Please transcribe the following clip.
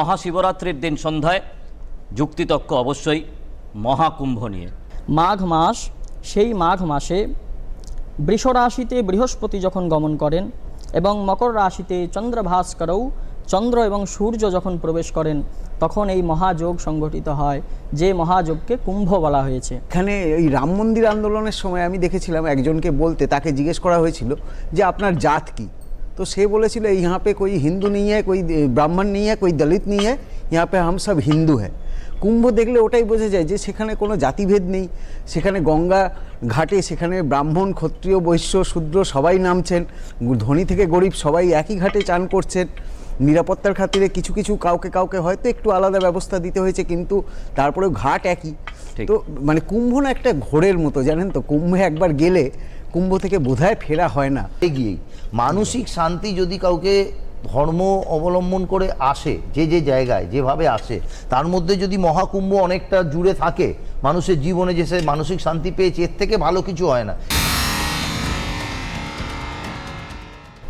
মহাশিবরাত্রির দিন সন্ধ্যায় যুক্তিতক্ক অবশ্যই মহাকুম্ভ নিয়ে। মাঘ মাস সেই মাঘ মাসে বৃষ রাশিতে বৃহস্পতি যখন গমন করেন এবং মকর রাশিতে চন্দ্রভাস্করও চন্দ্র এবং সূর্য যখন প্রবেশ করেন তখন এই মহাযোগ সংগঠিত হয় যে মহাযোগকে কুম্ভ বলা হয়েছে। এখানে এই রাম মন্দির আন্দোলনের সময় আমি দেখেছিলাম একজনকে বলতে তাকে জিজ্ঞেস করা হয়েছিল যে আপনার জাত কি? তো সে বলেছিল यहाँ पे कोई হিন্দু नहीं है कोई ব্রাহ্মণ नहीं है कोई दलित नहीं है यहाँ पे हम सब হিন্দু हैं কুম্ভ দেখলে ওটাই বোঝা যায় যে সেখানে কোনো জাতিভেদ নেই সেখানে গঙ্গা ঘাটে সেখানে ব্রাহ্মণ ক্ষত্রিয় বৈশ্য শূদ্র সবাই নামছেন ধনী থেকে গরিব সবাই একই ঘাটে চান করছেন নিরাপত্তার খাতিরে কিছু কিছু কাউকে কাউকে হয়তো একটু আলাদা ব্যবস্থা দিতে হয়েছে কিন্তু তারপরেও ঘাট একই ঠিক। তো মানে কুম্ভ না একটা ঘোরের মতো জানেন তো কুম্ভে একবার গেলে কুম্ভ থেকে বোধহয় ফেরা হয় না। এগিয়েই মানসিক শান্তি যদি কাউকে ধর্ম অবলম্বন করে আসে, যে যে জায়গায়, যেভাবে আসে, তার মধ্যে যদি মহাকুম্ভ অনেকটা জুড়ে থাকে, মানুষের জীবনে যে সে মানসিক শান্তি পেয়েছে, এর থেকে ভালো কিছু হয় না।